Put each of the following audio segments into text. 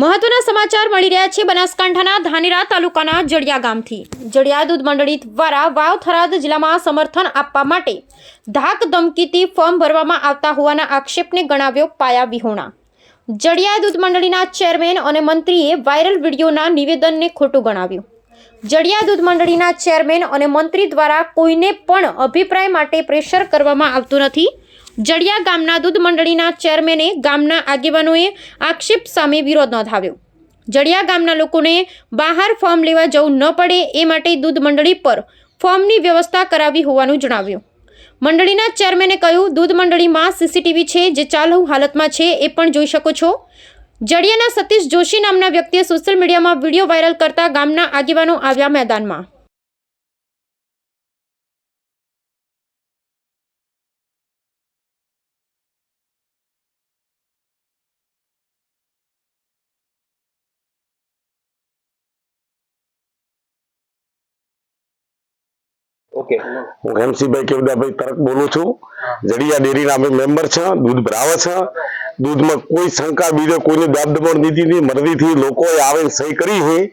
મહત્વના સમાચાર મળી રહ્યા છે બનાસકાંઠાના ધાનેરા તાલુકાના જડિયા ગામથી. જડિયા દૂધ મંડળી દ્વારા વાવ થરાદ જિલ્લામાં સમર્થન આપવા માટે ધાક ધમકીથી ફોર્મ ભરવામાં આવતા હોવાના આક્ષેપને ગણાવ્યો પાયા વિહોણા. જડિયા દૂધ મંડળીના ચેરમેન અને મંત્રીએ વાયરલ વિડીયોના નિવેદનને ખોટું ગણાવ્યું. જડિયા દૂધ મંડળીના ચેરમેન અને મંત્રી દ્વારા કોઈને પણ અભિપ્રાય માટે પ્રેશર કરવામાં આવતું નથી. જડિયા ગામના દૂધ મંડળીના ચેરમેને ગામના આગેવાનોએ આક્ષેપ સામે વિરોધ નોંધાવ્યો. જડિયા ગામના લોકોને બહાર ફોર્મ લેવા જવું ન પડે એ માટે દૂધ મંડળી પર ફોર્મની વ્યવસ્થા કરાવી હોવાનું જણાવ્યું. મંડળીના ચેરમેને કહ્યું, દૂધ મંડળીમાં સીસીટીવી છે જે ચાલુ હાલતમાં છે એ પણ જોઈ શકો છો. જડિયાના સતીશ જોશી નામના વ્યક્તિએ સોશિયલ મીડિયામાં વીડિયો વાયરલ કરતા ગામના આગેવાનો આવ્યા મેદાનમાં. હું હેમસીભાઈ કેવડાભાઈ તરક બોલું છું. જડિયા ડેરીના અમે મેમ્બર છે, દૂધ ભરાવે છે. દૂધમાં કોઈ શંકા બીજો કોઈને દાબદબણ દીધી નહીં. મરદીથી લોકોએ આવે સહી કરી છે.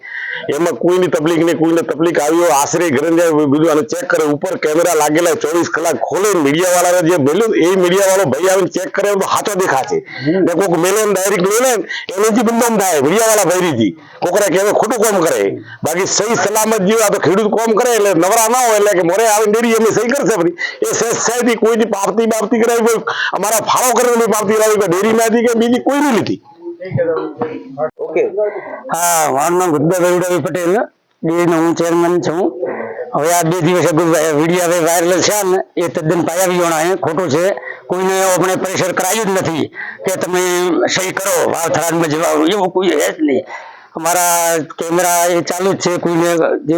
એમાં કોઈની તકલીફ નહીં કોઈને તકલીફ આવી હોય આશરે ઘરે બીજું અને ચેક કરે ઉપર કેમેરા લાગેલા ચોવીસ કલાક ખોલે મીડિયા વાળાને જે મેલ્યું એ મીડિયા વાળો ભાઈ આવીને ચેક કરે તો હાથો દેખાશે. ને કોઈક મેલે ડાયરેક્ટ મેલે એને જે બદનામ થાય મીડિયા વાળા ભૈરીથી કોકરા કે ખોટું કામ કરે. બાકી સહી સલામત જીવ આ તો ખેડૂત કામ કરે એટલે નવરા ના હોય એટલે કે મોરે આવીને ડેરી એમની સહી કરશે બધી એ સહેજ સહેજથી કોઈની પાવતી બાપતી કરાવી કોઈ અમારા ફાળો કરેલી પાવતી કરાવી કોઈ ડેરીમાંથી કે બીજી કોઈની લીધી. ઓકે હા મારું નામ ગુદ્દાભાઈ ઉડાવી પટેલ ડેરીનો હું ચેરમેન છું હવે આ બે દિવસ અગાઉ વીડિયો હવે વાયરલ છે ને એ તદ્દન પાયા વિહોણા છે ખોટું છે કોઈને આપણે પ્રેશર કરાયું જ નથી કે તમે સહી કરો વાવ થરાદમાં જવા એવું કોઈ હે જ નહીં અમારા કેમેરા એ ચાલુ જ છે કોઈને જે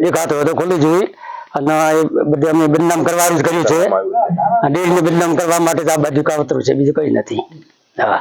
દેખાતો હોય તો ખોલી જોઈએ અને એ બધે અમે બદનામ કરવાનું જ કર્યું છે ડેરીને બદનામ કરવા માટે તો આ બાજુ કાવતરું છે બીજું કઈ નથી હા